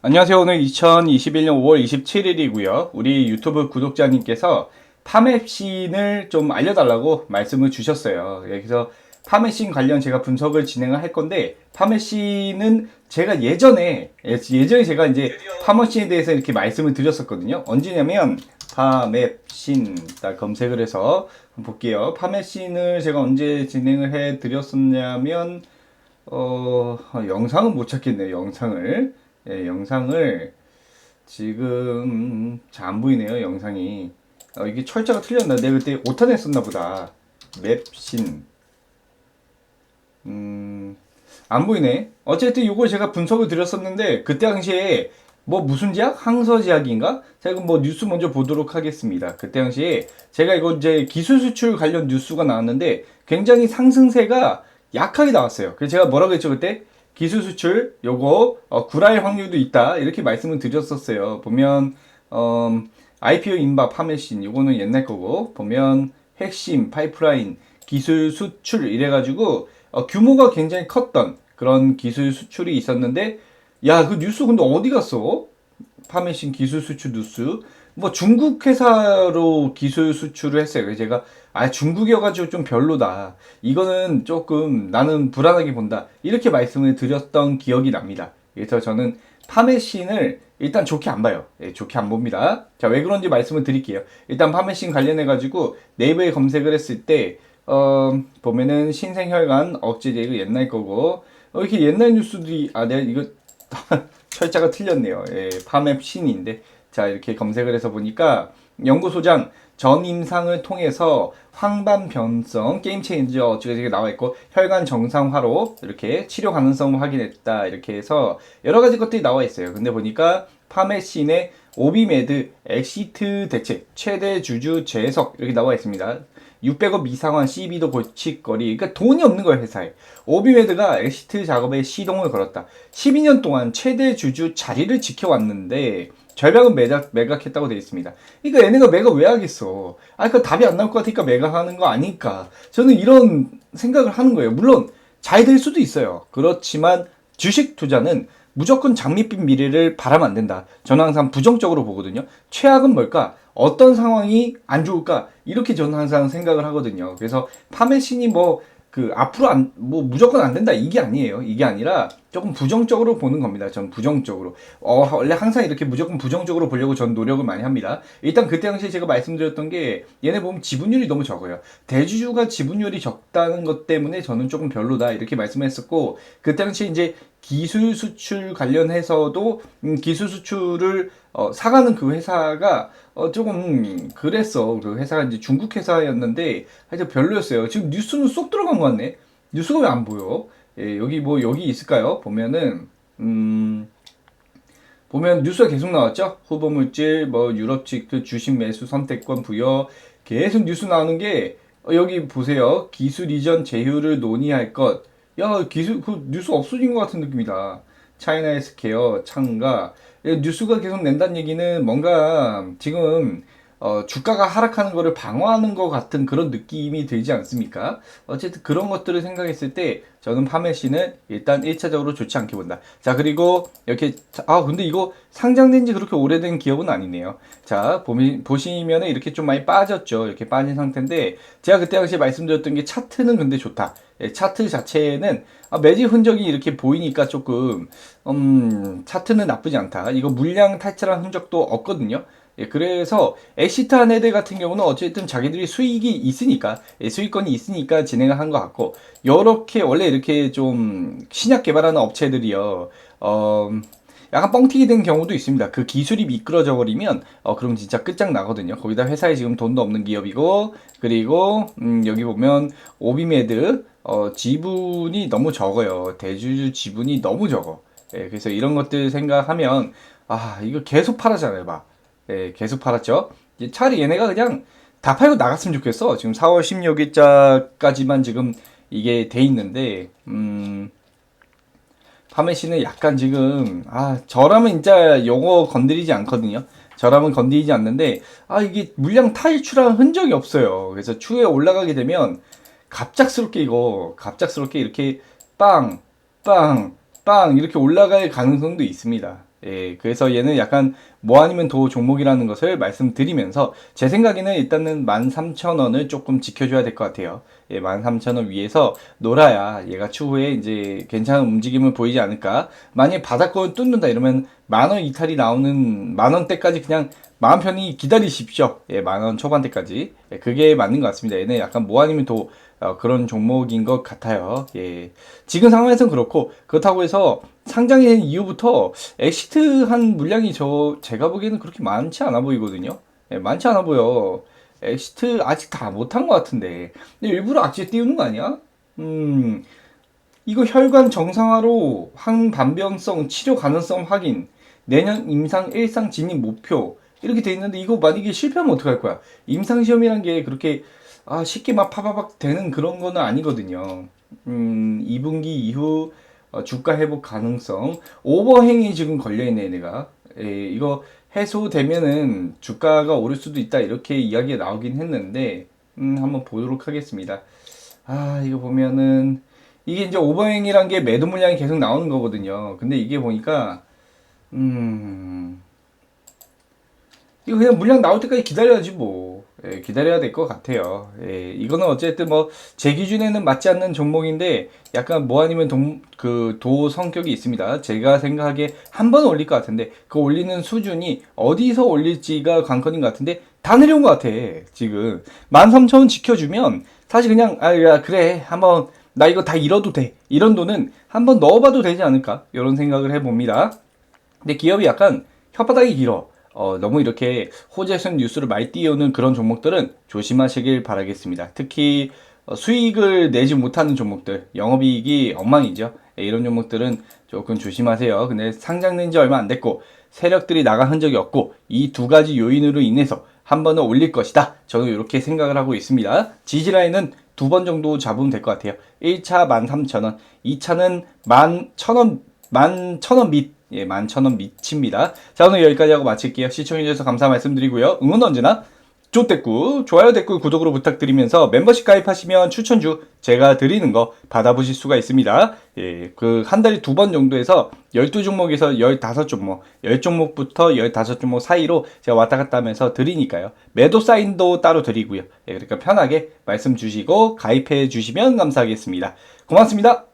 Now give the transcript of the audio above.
안녕하세요. 오늘 2021년 5월 27일이고요. 우리 유튜브 구독자님께서 파맵신을 좀 알려달라고 말씀을 주셨어요. 예, 그래서 파메신 관련 제가 분석을 진행을 할 건데 파메신은 제가 예전에 예, 예전에 제가 이제 파머신에 대해서 이렇게 말씀을 드렸었거든요. 언제냐면 파맵신 딱 검색을 해서 볼게요. 파메신을 제가 언제 진행을 해 드렸었냐면 어 영상은 못 찾겠네요. 영상을 예, 영상을 지금 잘 안 보이네요. 영상이 어, 이게 철자가 틀렸나? 내가 그때 오탄 했었나 보다. 맵신 음, 안 보이네. 어쨌든 요걸 제가 분석을 드렸었는데, 그때 당시에 뭐 무슨 제약? 항서제약인가? 제가 뭐 뉴스 먼저 보도록 하겠습니다. 그때 당시에 제가 이거 이제 기술 수출 관련 뉴스가 나왔는데, 굉장히 상승세가 약하게 나왔어요. 그래서 제가 뭐라고 했죠, 그때? 기술 수출, 요거, 어, 구라일 확률도 있다. 이렇게 말씀을 드렸었어요. 보면, 어, IPO 인바 파메신, 요거는 옛날 거고, 보면 핵심, 파이프라인, 기술 수출 이래가지고, 어, 규모가 굉장히 컸던 그런 기술 수출이 있었는데 야 그 뉴스 근데 어디 갔어? 파메신 기술 수출 뉴스 뭐 중국 회사로 기술 수출을 했어요. 제가 아 중국이어가지고 좀 별로다. 이거는 조금 나는 불안하게 본다. 이렇게 말씀을 드렸던 기억이 납니다. 그래서 저는 파메신을 일단 좋게 안 봐요. 예, 좋게 안 봅니다. 자, 왜 그런지 말씀을 드릴게요. 일단 파메신 관련해가지고 네이버에 검색을 했을 때, 어, 보면은 신생혈관 억제제 이거 옛날 거고, 어, 이렇게 옛날 뉴스들이, 아, 내가 이거, 철자가 틀렸네요. 예, 파맵 신인데. 자, 이렇게 검색을 해서 보니까, 연구소장 전임상을 통해서 황반 변성 게임 체인저 어쩌고 나와 있고 혈관 정상화로 이렇게 치료 가능성을 확인했다 이렇게 해서 여러 가지 것들이 나와 있어요. 근데 보니까 파메신의 오비메드 엑시트 대책 최대 주주 재석 이렇게 나와 있습니다. 600억 미상환 CB도 고치거리 그러니까 돈이 없는 거예요 회사에 오비메드가 엑시트 작업에 시동을 걸었다 12년 동안 최대 주주 자리를 지켜왔는데 절벽은 매각, 매각했다고 되어 있습니다. 그러니까 얘네가 매각 왜 하겠어? 아, 그 답이 안 나올 것 같으니까 매각하는 거 아닐까? 저는 이런 생각을 하는 거예요. 물론 잘 될 수도 있어요. 그렇지만 주식 투자는 무조건 장밋빛 미래를 바라면 안 된다. 저는 항상 부정적으로 보거든요. 최악은 뭘까? 어떤 상황이 안 좋을까? 이렇게 저는 항상 생각을 하거든요. 그래서 파메신이 뭐 그 앞으로 안 뭐 무조건 안 된다 이게 아니에요. 이게 아니라 조금 부정적으로 보는 겁니다. 전 부정적으로. 어 원래 항상 이렇게 무조건 부정적으로 보려고 전 노력을 많이 합니다. 일단 그때 당시에 제가 말씀드렸던 게 얘네 보면 지분율이 너무 적어요. 대주주가 지분율이 적다는 것 때문에 저는 조금 별로다 이렇게 말씀했었고 그때 당시에 이제 기술 수출 관련해서도 음, 기술 수출을 어, 사가는 그 회사가 어, 조금 그랬어. 그 회사가 이제 중국 회사였는데 하여튼 별로였어요. 지금 뉴스는 쏙 들어간 것 같네. 뉴스가 왜 안 보여? 예, 여기 뭐 여기 있을까요? 보면은 음 보면 뉴스가 계속 나왔죠. 후보 물질 뭐 유럽 측그 주식 매수 선택권 부여 계속 뉴스 나오는 게 어, 여기 보세요. 기술 이전 제휴를 논의할 것. 야 기술 그 뉴스 없어진 것 같은 느낌이다. 차이나 헬스케어 창가 뉴스가 계속 낸다는 얘기는 뭔가 지금 어, 주가가 하락하는 것을 방어하는 것 같은 그런 느낌이 들지 않습니까? 어쨌든 그런 것들을 생각했을 때 저는 파메신을 일단 1차적으로 좋지 않게 본다. 자, 그리고 이렇게, 아, 근데 이거 상장된 지 그렇게 오래된 기업은 아니네요. 자, 보미, 보시면은 이렇게 좀 많이 빠졌죠. 이렇게 빠진 상태인데, 제가 그때 당시에 말씀드렸던 게 차트는 근데 좋다. 예, 차트 자체는 아, 매집 흔적이 이렇게 보이니까 조금, 음, 차트는 나쁘지 않다. 이거 물량 탈출한 흔적도 없거든요. 예, 그래서 엑시트한 애들 같은 경우는 어쨌든 자기들이 수익이 있으니까 예, 수익권이 있으니까 진행을 한 것 같고 이렇게 원래 이렇게 좀 신약 개발하는 업체들이요 어 약간 뻥튀기 된 경우도 있습니다. 그 기술이 미끄러져 버리면 어 그럼 진짜 끝장 나거든요. 거기다 회사에 지금 돈도 없는 기업이고 그리고 음 여기 보면 오비메드 어 지분이 너무 적어요. 대주주 지분이 너무 적어. 예, 그래서 이런 것들 생각하면 아 이거 계속 팔아잖아요, 막. 예, 계속 팔았죠. 차라리 얘네가 그냥 다 팔고 나갔으면 좋겠어. 지금 4월 16일자까지만 지금 이게 돼 있는데, 음, 파메시는 약간 지금, 아, 저라면 진짜 요거 건드리지 않거든요. 저라면 건드리지 않는데, 아, 이게 물량 탈출한 흔적이 없어요. 그래서 추후에 올라가게 되면, 갑작스럽게 이거, 갑작스럽게 이렇게 빵, 빵, 빵, 이렇게 올라갈 가능성도 있습니다. 예, 그래서 얘는 약간 뭐 아니면 도 종목이라는 것을 말씀드리면서 제 생각에는 일단은 13,000원을 조금 지켜줘야 될 것 같아요. 예, 13,000원 위에서 놀아야 얘가 추후에 이제 괜찮은 움직임을 보이지 않을까. 만약에 바닥권을 뚫는다 이러면 만원 이탈이 나오는 만원대까지 그냥 마음 편히 기다리십시오. 예, 만원 초반대까지. 예, 그게 맞는 것 같습니다. 얘는 약간 뭐 아니면 도 어, 그런 종목인 것 같아요. 예. 지금 상황에서는 그렇고, 그렇다고 해서 상장된 이후부터 엑시트 한 물량이 저, 제가 보기에는 그렇게 많지 않아 보이거든요. 예, 많지 않아 보여. 엑시트 아직 다 못한 것 같은데. 일부러 악재 띄우는 거 아니야? 음, 이거 혈관 정상화로 항반병성 치료 가능성 확인, 내년 임상 일상 진입 목표, 이렇게 돼 있는데 이거 만약에 실패하면 어떡할 거야? 임상 시험이란 게 그렇게 아, 쉽게 막 파바박 되는 그런 거는 아니거든요. 음, 2분기 이후 어, 주가 회복 가능성 오버행이 지금 걸려있네 내가 예, 이거 해소되면은 주가가 오를 수도 있다 이렇게 이야기가 나오긴 했는데 음, 한번 보도록 하겠습니다. 아 이거 보면은 이게 이제 오버행이란 게 매도 물량이 계속 나오는 거거든요. 근데 이게 보니까 음 이거 그냥 물량 나올 때까지 기다려야지 뭐. 예, 기다려야 될 것 같아요. 예, 이거는 어쨌든 뭐 제 기준에는 맞지 않는 종목인데 약간 뭐 아니면 동, 그 도 성격이 있습니다. 제가 생각하기에 한 번 올릴 것 같은데 그 올리는 수준이 어디서 올릴지가 관건인 것 같은데 다 내려온 것 같아. 지금 13,000원 지켜주면 사실 그냥 아 야, 그래 한번 나 이거 다 잃어도 돼. 이런 돈은 한번 넣어봐도 되지 않을까? 이런 생각을 해봅니다. 근데 기업이 약간 혓바닥이 길어. 어, 너무 이렇게 호재성 뉴스를 많이 띄우는 그런 종목들은 조심하시길 바라겠습니다. 특히 어, 수익을 내지 못하는 종목들, 영업이익이 엉망이죠. 예, 이런 종목들은 조금 조심하세요. 근데 상장된 지 얼마 안 됐고 세력들이 나간 흔적이 없고 이 두 가지 요인으로 인해서 한 번은 올릴 것이다. 저는 이렇게 생각을 하고 있습니다. 지지라인은 두 번 정도 잡으면 될 것 같아요. 1차 13,000원, 2차는 11,000원, 11,000원 밑, 예, 11,000원 밑입니다. 자, 오늘 여기까지 하고 마칠게요. 시청해주셔서 감사 말씀드리고요. 응원 언제나 좋댓구, 좋아요, 댓글, 구독으로 부탁드리면서 멤버십 가입하시면 추천주 제가 드리는 거 받아보실 수가 있습니다. 예, 그 한 달에 두 번 정도에서 12종목에서 15종목, 10종목부터 15종목 사이로 제가 왔다 갔다 하면서 드리니까요. 매도 사인도 따로 드리고요. 예, 그러니까 편하게 말씀 주시고 가입해 주시면 감사하겠습니다. 고맙습니다.